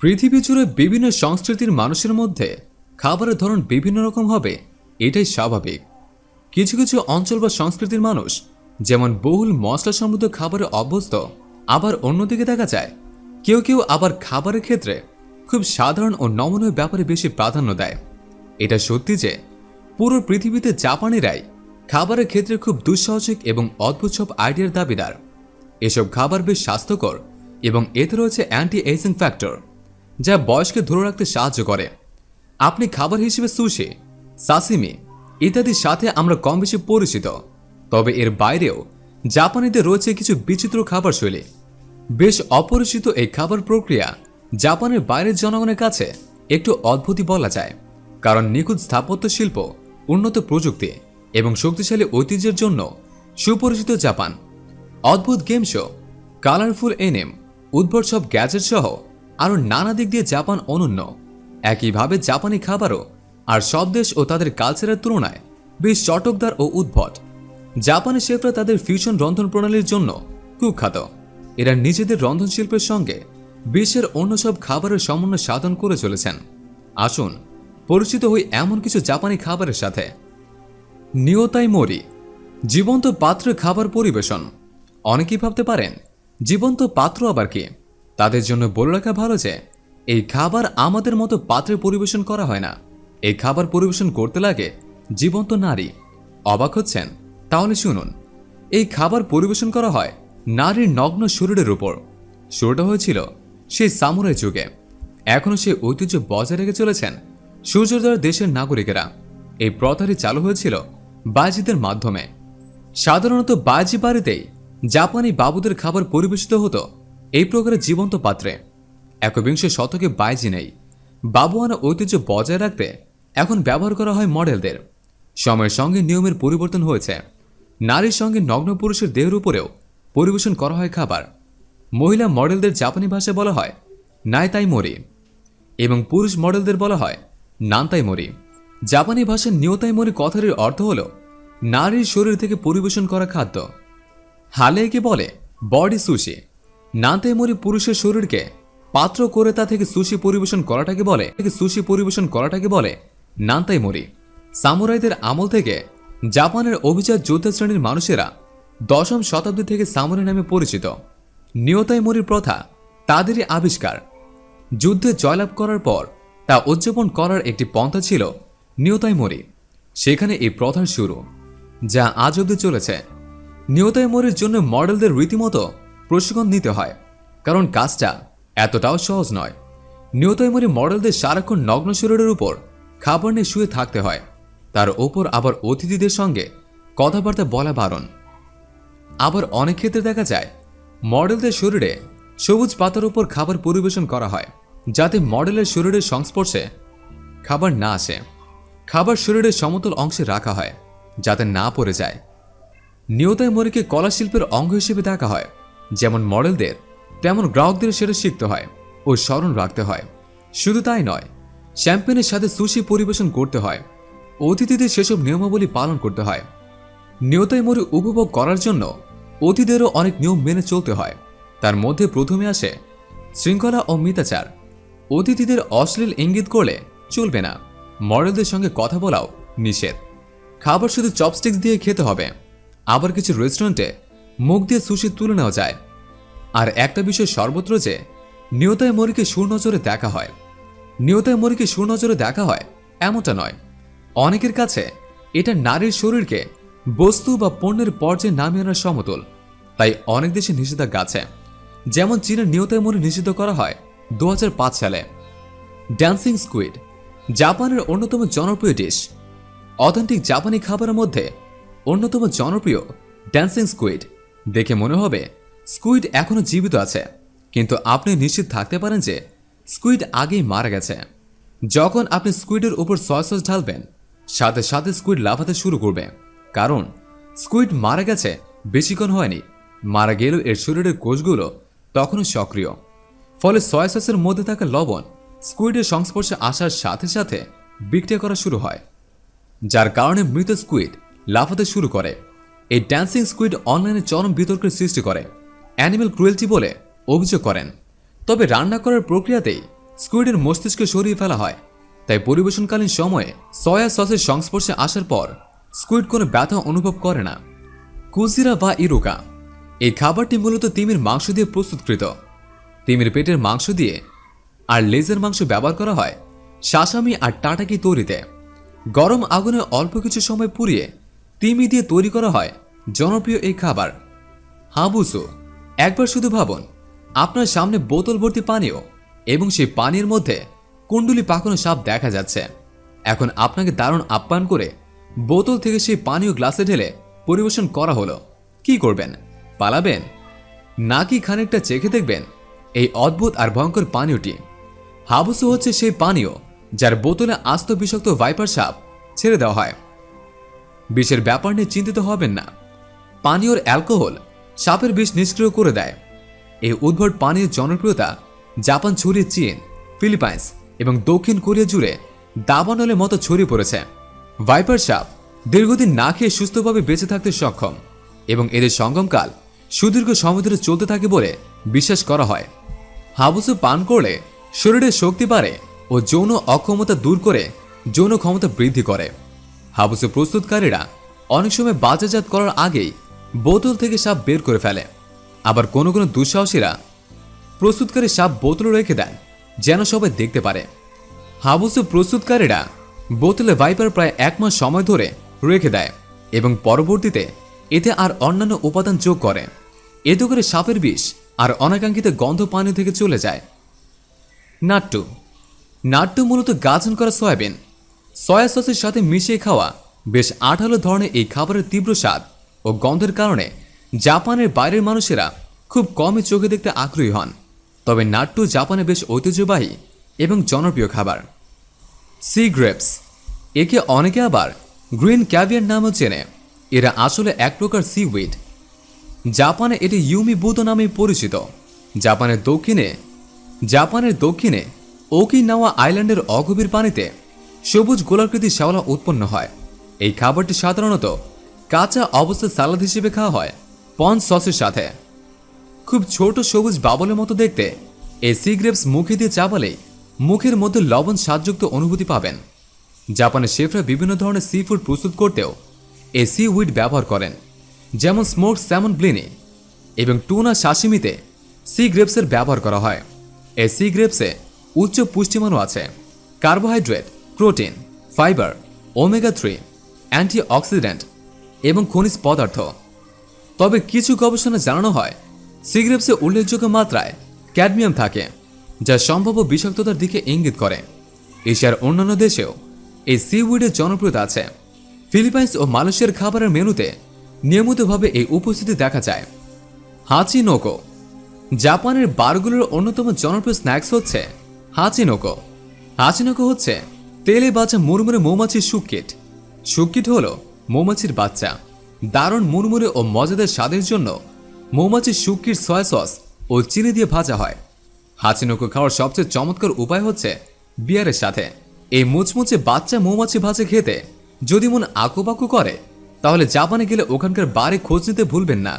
পৃথিবী জুড়ে বিভিন্ন সংস্কৃতির মানুষের মধ্যে খাবারের ধরন বিভিন্ন রকম হবে, এটাই স্বাভাবিক। কিছু কিছু অঞ্চল বা সংস্কৃতির মানুষ, যেমন বহুল মশলা সমৃদ্ধ খাবারে অভ্যস্ত, আবার অন্যদিকে দেখা যায়, কেউ কেউ আবার খাবারের ক্ষেত্রে খুব সাধারণ ও নমনীয় ব্যাপারে বেশি প্রাধান্য দেয়। এটা সত্যি যে, পুরো পৃথিবীতে জাপানিরাই খাবারের ক্ষেত্রে খুব দুঃসাহসিক এবং অদ্ভুত সব আইডিয়ার দাবিদার। এসব খাবার বেশ স্বাস্থ্যকর এবং এতে রয়েছে অ্যান্টি এজিং ফ্যাক্টর যা বয়সকে ধরে রাখতে সাহায্য করে। আপনি খাবার হিসেবে সুশি, সাসিমি ইত্যাদির সাথে আমরা কম বেশি পরিচিত। তবে এর বাইরেও জাপানিতে রয়েছে কিছু বিচিত্র খাবার শৈলী। বেশ অপরিচিত এই খাবার প্রক্রিয়া জাপানের বাইরের জনগণের কাছে একটু অদ্ভুতই বলা যায়, কারণ নিখুঁত স্থাপত্য শিল্প, উন্নত প্রযুক্তি এবং শক্তিশালী ঐতিহ্যের জন্য সুপরিচিত জাপান। অদ্ভুত গেম শো, কালারফুল এনএম উদ্ভট সব গ্যাজেট সহ আরও নানা দিক দিয়ে জাপান অনন্য। একইভাবে জাপানি খাবারও আর সব দেশ ও তাদের কালচারের তুলনায় বেশ চটকদার ও উদ্ভট। জাপানি শেফরা তাদের ফিউশন রন্ধন প্রণালীর জন্য কুখ্যাত। এরা নিজেদের রন্ধন শিল্পের সঙ্গে বিশ্বের অন্য সব খাবারের সমন্বয় সাধন করে চলেছেন। আসুন, পরিচিত হই এমন কিছু জাপানি খাবারের সাথে। নিয়তাই মরি, জীবন্ত পাত্রে খাবার পরিবেশন। অনেকেই ভাবতে পারেন, জীবন্ত পাত্র আবার কি? তাদের জন্য বলে রাখা ভালো যে, এই খাবার আমাদের মতো পাত্রে পরিবেশন করা হয় না। এই খাবার পরিবেশন করতে লাগে জীবন্ত নারী। অবাক হচ্ছেন? তাহলে শুনুন, এই খাবার পরিবেশন করা হয় নারীর নগ্ন শরীরের উপর। শুরুটা হয়েছিল সেই সামুরাই যুগে। এখনও সেই ঐতিহ্য বজায় রেখে চলেছেন সূর্যোদয়ের দেশের নাগরিকেরা। এই প্রথাটি চালু হয়েছিল বাজিদের মাধ্যমে। সাধারণত বাজি বাড়িতেই জাপানি বাবুদের খাবার পরিবেশিত হতো এই প্রকারের জীবন্ত পাত্রে। একবিংশ শতকে বাইজি নেই। বাবুয়ানা ঐতিহ্য বজায় রাখতে এখন ব্যবহার করা হয় মডেলদের। সময়ের সঙ্গে নিয়মের পরিবর্তন হয়েছে। নারীর সঙ্গে নগ্ন পুরুষের দেহের উপরেও পরিবেশন করা হয় খাবার। মহিলা মডেলদের জাপানি ভাষায় বলা হয় নাইতাই মরি এবং পুরুষ মডেলদের বলা হয় নান্তাই মরি। জাপানি ভাষার নিয়তাই মরি কথাটির অর্থ হল নারীর শরীর থেকে পরিবেশন করা খাদ্য। হালে একে বলে বডি সুশি। নান্তাই মরি পুরুষের শরীরকে পাত্র করে তা থেকে সুশি পরিবেশন করাটাকে বলে থেকে সুশি পরিবেশন করাটাকে বলে নান্তাই মরি। সামুরাইদের আমল থেকে জাপানের অভিজাত যোদ্ধা শ্রেণির মানুষেরা দশম শতাব্দী থেকে সামুরাই নামে পরিচিত। নিয়তাই মরির প্রথা তাদেরই আবিষ্কার। যুদ্ধে জয়লাভ করার পর তা উদযাপন করার একটি পন্থা ছিল নিয়তাই মরি। সেখানে এই প্রথার শুরু, যা আজ অব্দি চলেছে। নিয়তাই মরির জন্য মডেলদের রীতিমতো প্রশিক্ষণ নিতে হয়। কারণ কাজটা এতটাও সহজ নয়। নিয়তাই মরি মডেলদের সারাক্ষণ নগ্ন শরীরের উপর খাবার নিয়ে শুয়ে থাকতে হয়। তার ওপর আবার অতিথিদের সঙ্গে কথাবার্তা বলা বারণ। আবার অনেক ক্ষেত্রে দেখা যায়, মডেলদের শরীরে সবুজ পাতার উপর খাবার পরিবেশন করা হয়, যাতে মডেলের শরীরের সংস্পর্শে খাবার না আসে। খাবার শরীরের সমতল অংশে রাখা হয়, যাতে না পড়ে যায়। নিয়তায় মরিকে কলা শিল্পের অঙ্গ হিসেবে দেখা হয়। যেমন মডেলদের, তেমন গ্রাহকদের সেটা শিখতে হয় ও স্মরণ রাখতে হয়। শুধু তাই নয়, শ্যাম্পেনের সাথে সুশি পরিবেশন করতে হয়। অতিথিদের সেসব নিয়মাবলী পালন করতে হয়। নিয়তাই মরি উপভোগ করার জন্য অতিথিদেরও অনেক নিয়ম মেনে চলতে হয়। তার মধ্যে প্রথমে আসে শৃঙ্খলা ও মিতাচার অতিথিদের অশ্লীল ইঙ্গিত করলে চলবে না। মডেলদের সঙ্গে কথা বলাও নিষেধ। খাবার শুধু চপস্টিক্স দিয়ে খেতে হবে। আবার কিছু রেস্টুরেন্টে মুখ দিয়ে সুশি তুলে নেওয়া যায়। আর একটা বিষয় সর্বত্র যে, নিয়তায় মরিকে সুনজরে দেখা হয়। নিয়তায় মরিকে সুনজরে দেখা হয়, এমনটা নয়। অনেকের কাছে এটা নারীর শরীরকে বস্তু বা পণ্যের পর্যায়ে নামিয়ে আনার সমতুল। তাই অনেক দেশে নিষেধাজ্ঞা আছে। যেমন চীনের নিয়তায় মরি নিষিদ্ধ করা হয় দু হাজার পাঁচ সালে। ড্যান্সিং স্কুইড জাপানের অন্যতম জনপ্রিয় ডিশ অথেন্টিক জাপানি খাবারের মধ্যে অন্যতম জনপ্রিয় ড্যান্সিং স্কুইড দেখে মনে হবে স্কুইড এখনও জীবিত আছে। কিন্তু আপনি নিশ্চিত থাকতে পারেন যে স্কুইড আগেই মারা গেছে। যখন আপনি স্কুইডের উপর সয় সস ঢালবেন, সাথে সাথে স্কুইড লাফাতে শুরু করবে। কারণ স্কুইড মারা গেছে বেশিক্ষণ হয়নি। মারা গেলেও এর শরীরের কোষগুলো তখনও সক্রিয়। ফলে সয়া সসের মধ্যে থাকা লবণ স্কুইডের সংস্পর্শে আসার সাথে সাথে বিক্রিয়া করা শুরু হয়, যার কারণে মৃত স্কুইড লাফাতে শুরু করে। এই ড্যান্সিং স্কুইড অনলাইনে চরম বিতর্কের সৃষ্টি করে। অ্যানিমেল ক্রুয়েলটি বলে অভিযোগ করেন। তবে রান্না করার প্রক্রিয়াতেই স্কুইডের মস্তিষ্কে সরিয়ে ফেলা হয়। তাই পরিবেশনকালীন সময়ে সয়া সসের সংস্পর্শে আসার পর স্কুইড কোনো ব্যথা অনুভব করে না। কুজিরা বা ইরোকা এই খাবারটি মূলত তিমির মাংস দিয়ে প্রস্তুতকৃত। তিমির পেটের মাংস দিয়ে আর লেজের মাংস ব্যবহার করা হয় শাসামি আর টাটাকি তৈরিতে। গরম আগুনে অল্প কিছু সময় পুড়িয়ে তিমি দিয়ে তৈরি করা হয় জনপ্রিয় এই খাবার। হাবুসো একবার শুধু ভাবুন, আপনার সামনে বোতল ভর্তি পানীয় এবং সেই পানির মধ্যে কুণ্ডুলি পাকানো সাপ দেখা যাচ্ছে। এখন আপনাকে দারুণ আপ্যায়ন করে বোতল থেকে সেই পানীয় গ্লাসে ঢেলে পরিবেশন করা হলো। কি করবেন? পালাবেন? নাকি খানিকটা চেখে দেখবেন এই অদ্ভুত আর ভয়ঙ্কর পানীয়টি। হাবুসু হচ্ছে সেই পানীয় যার বোতলে আস্ত বিষাক্ত ভাইপার সাপ ছেড়ে দেওয়া হয়। বিষের ব্যাপার নিয়ে চিন্তিত হবেন না। পানীয়র অ্যালকোহল সাপের বিষ নিষ্ক্রিয় করে দেয়। এই উদ্ভট পানীয় জনপ্রিয়তা জাপান ছড়িয়ে চীন, ফিলিপাইন্স এবং দক্ষিণ কোরিয়া জুড়ে দাবানলের মতো ছড়িয়ে পড়েছে। ভাইপার সাপ দীর্ঘদিন না খেয়ে সুস্থভাবে বেঁচে থাকতে সক্ষম এবং এদের সঙ্গমকাল সুদীর্ঘ সময় ধরে চলতে থাকে বলে বিশ্বাস করা হয়। হাবুসু পান করলে শরীরে শক্তি বাড়ে ও যৌন অক্ষমতা দূর করে যৌন ক্ষমতা বৃদ্ধি করে। হাবুসু প্রস্তুতকারীরা অনেক সময় বাজারজাত করার আগেই বোতল থেকে সাপ বের করে ফেলে। আবার কোনো কোনো দুঃসাহসীরা প্রস্তুতকারী সাপ বোতলে রেখে দেন, যেন সবাই দেখতে পারে। হাবুসু প্রস্তুতকারীরা বোতলে ভাইপার প্রায় এক মাস সময় ধরে রেখে দেয় এবং পরবর্তীতে এতে আর অন্যান্য উপাদান যোগ করে। এতে করে সাপের বিষ আর অনাকাঙ্ক্ষিত গন্ধ পানি থেকে চলে যায়। নাট্টু। নাট্টু মূলত গাজন করা সয়াবিন সয়া সসের সাথে মিশিয়ে খাওয়া বেশ আঠালো ধরনের এই খাবারের তীব্র স্বাদ ও গন্ধের কারণে জাপানের বাইরের মানুষেরা খুব কমই চোখে দেখতে আগ্রহী হন। তবে নাট্টু জাপানে বেশ ঐতিহ্যবাহী এবং জনপ্রিয় খাবার। Sea grapes. একে অনেকে আবার গ্রিন ক্যাভিয়ার নামও চেনে। এরা আসলে এক প্রকার সি সিউইড। জাপানে এটি ইউমি বুতো নামে পরিচিত। জাপানের দক্ষিণে জাপানের দক্ষিণে ওকিনাওয়া আইল্যান্ডের অগভীর পানিতে সবুজ গোলাকৃতি শ্যাওলা উৎপন্ন হয়। এই খাবারটি সাধারণত কাঁচা অবস্থায় সালাদ হিসেবে খাওয়া হয় পঞ্চ সসের সাথে। খুব ছোট সবুজ বাবলের মতো দেখতে, এই সি গ্রেপস মুখে দিয়ে চাবালেই মুখের মধ্যে লবণ স্বাদযুক্ত অনুভূতি পাবেন। জাপানের শেফরা বিভিন্ন ধরনের সি ফুড প্রস্তুত করতেও এই সি উইড ব্যবহার করেন, যেমন স্মোক স্যামন ব্লিনি এবং টুনা শাসিমিতে সি গ্রেপসের ব্যবহার করা হয়। এই সি গ্রেপসে উচ্চ পুষ্টিমানও আছে carbohydrate protein fibre omega three antioxidant এবং খনিজ পদার্থ। তবে কিছু গবেষণা জানানো হয়, সিগ্রেপসে উল্লেখযোগ্য মাত্রায় ক্যাডমিয়াম থাকে, যা সম্ভাব্য বিষাক্ততার দিকে ইঙ্গিত করে। এশিয়ার অন্যান্য দেশেও এই সিউইডের জনপ্রিয়তা আছে। ফিলিপাইন্স ও মালয়েশিয়ার খাবারের মেনুতে নিয়মিতভাবে এই উপস্থিতি দেখা যায়। হাচি নোকো, জাপানের বারগুলোর অন্যতম জনপ্রিয় স্ন্যাক্স হচ্ছে হাচিনোকো হাচিনোকো হচ্ছে তেলে বাজা মুরমুরে মৌমাছির সুকিট সুকিট হলো মৌমাছির বাচ্চা। দারুণ মুরমুরে ও মজাদার স্বাদের জন্য মৌমাছির শুকির সয়া সস ও চিনি দিয়ে ভাজা হয়। হাচিনোকো খাওয়ার সবচেয়ে চমৎকার উপায় হচ্ছে বিয়ারের সাথে। এই মুচমুচে বাচ্চা মৌমাছি ভাজে খেতে যদি মন আঁকুপাকু করে, তাহলে জাপানে গেলে ওখানকার বাড়ি খোঁজ নিতে ভুলবেন না।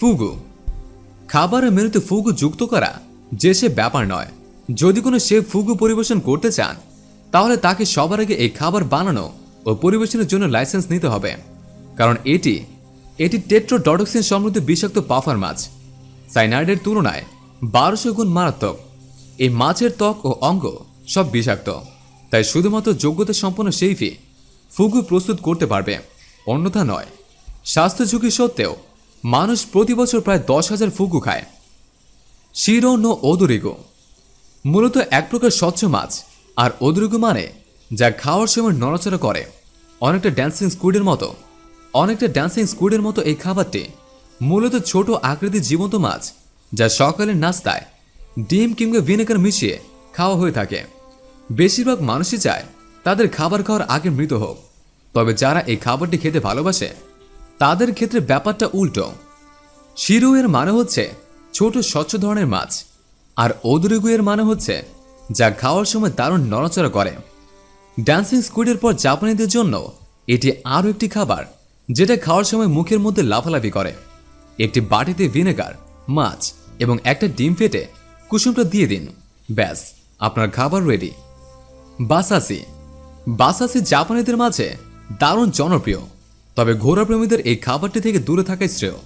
ফুগু। খাবারের মেনুতে ফুগু যুক্ত করা যে সে ব্যাপার নয়। যদি কোনো শেফ ফুগু পরিবেশন করতে চান তাহলে তাকে সবার আগে এই খাবার বানানো ও পরিবেশনের জন্য লাইসেন্স নিতে হবে। কারণ এটি এটি টেট্রোডক্সিন সমৃদ্ধ বিষাক্ত পাফার মাছ। সাইনাইডের তুলনায় বারোশো গুণ মারাত্মক। এই মাছের ত্বক ও অঙ্গ সব বিষাক্ত। তাই শুধুমাত্র যোগ্যতা সম্পন্ন শেফই ফুগু প্রস্তুত করতে পারবে। অন্যথা নয়, স্বাস্থ্য ঝুঁকি সত্ত্বেও মানুষ প্রতি বছর প্রায় দশ হাজার ফুগু খায়। শিরো নো ওদরিগো, মূলত এক প্রকার স্বচ্ছ মাছ। আর ওদরিগো মানে যা খাওয়ার সময় নড়াচড়া করে। অনেকটা ড্যান্সিং স্কুইডের মতো। অনেকটা ড্যান্সিং স্কুইডের মতো এই খাবারটি মূলত ছোট আকৃতির জীবন্ত মাছ, যা সকালের নাস্তায় ডিম কিংবা ভিনেগার মিশিয়ে খাওয়া হয়ে থাকে। বেশিরভাগ মানুষই চায় তাদের খাবার খাওয়ার আগে মৃত হোক। তবে যারা এই খাবারটি খেতে ভালোবাসে, তাদের ক্ষেত্রে ব্যাপারটা উল্টো। শিরো এর মানে হচ্ছে ছোট স্বচ্ছ ধরনের মাছ, আর ওদরিগু এর মানে হচ্ছে যা খাওয়ার সময় দারুণ নড়াচড়া করে। ড্যান্সিং স্কুইডের পর জাপানিদের জন্য এটি আরও একটি খাবার, যেটা খাওয়ার সময় মুখের মধ্যে লাফালাফি করে। একটি বাটিতে ভিনেগার মাছ এবং একটা ডিম ফেটে কুসুমটা দিয়ে দিন। ব্যাস, আপনার খাবার রেডি বাসাসি। বাসাসি জাপানিদের মাঝে দারুণ জনপ্রিয়, তবে ঘোড়া প্রেমীদের এই খাবারটি থেকে দূরে থাকাই শ্রেয়।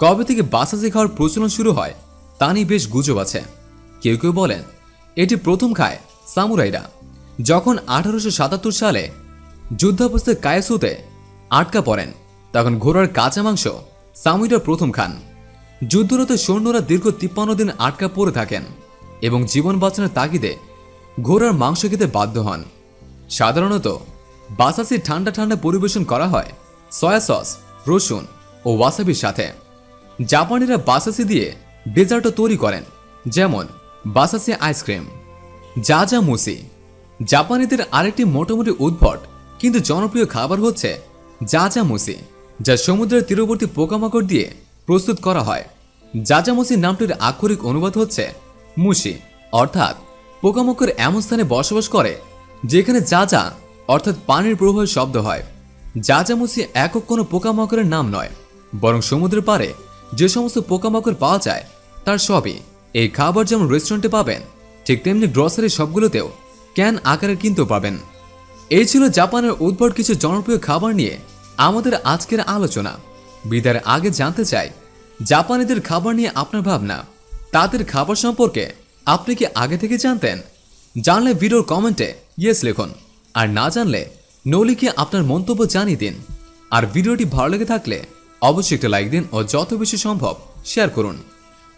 কবে থেকে বাসাসি খাওয়ার প্রচলন শুরু হয়, তা নিয়ে বেশ গুজব আছে। কেউ কেউ বলেন এটি প্রথম খায় সামুরাইরা। যখন আঠারোশো সাতাত্তর সালে যুদ্ধাবস্থায় কায়াসুতে আটকা পড়েন, তখন ঘোড়ার কাঁচা মাংস সামুইরা প্রথম খান। যুদ্ধরত সৈন্যরা দীর্ঘ তিপ্পান্ন দিন আটকা পড়ে থাকেন এবং জীবন বাঁচানোর তাগিদে ঘোড়ার মাংস খেতে বাধ্য হন। সাধারণত বাসাসি ঠান্ডা ঠান্ডা পরিবেশন করা হয় সয়া সস, রসুন ও ওয়াসাবির সাথে। জাপানিরা বাসাসি দিয়ে ডেজার্টও তৈরি করেন, যেমন বাসাসি আইসক্রিম। যা যা মুসি। জাপানিদের আরেকটি মোটামুটি উদ্ভট, কিন্তু জনপ্রিয় খাবার হচ্ছে যা যা মুসি, যা সমুদ্রের তীরবর্তী পোকামাকড় দিয়ে প্রস্তুত করা হয়। জাজামুসি নামটির আক্ষরিক অনুবাদ হচ্ছে মুসি, অর্থাৎ পোকামাকড় এমন স্থানে বসবাস করে যেখানে যা যা, অর্থাৎ পানির প্রবাহের শব্দ হয়। জাজামুসি একক কোনো পোকামাকড়ের নাম নয়, বরং সমুদ্রের পাড়ে যে সমস্ত পোকামাকড় পাওয়া যায়, তার সবই। এই খাবার যেমন রেস্টুরেন্টে পাবেন, ঠিক তেমনি গ্রসারি সবগুলোতেও ক্যান আকারে কিনতেও পাবেন। এই ছিল জাপানের উদ্ভট কিছু জনপ্রিয় খাবার নিয়ে আমাদের আজকের আলোচনা। বিদায়ের আগে জানতে চাই, জাপানিদের খাবার নিয়ে আপনার ভাবনা। তাদের খাবার সম্পর্কে আপনি কি আগে থেকে জানতেন? জানলে ভিডিওর কমেন্টে ইয়েস লিখুন। আর না জানলে নলিকে আপনার মন্তব্য জানিয়ে দিন। আর ভিডিওটি ভালো লেগে থাকলে অবশ্যই একটা লাইক দিন ও যত বেশি সম্ভব শেয়ার করুন।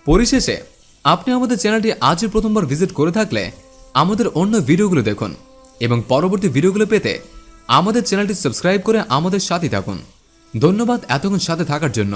পরিশেষে আপনি আমাদের চ্যানেলটি আজই প্রথমবার ভিজিট করে থাকলে আমাদের অন্য ভিডিওগুলো দেখুন এবং পরবর্তী ভিডিওগুলো পেতে আমাদের চ্যানেলটি সাবস্ক্রাইব করে আমাদের সাথে থাকুন। ধন্যবাদ এতক্ষণ সাথে থাকার জন্য।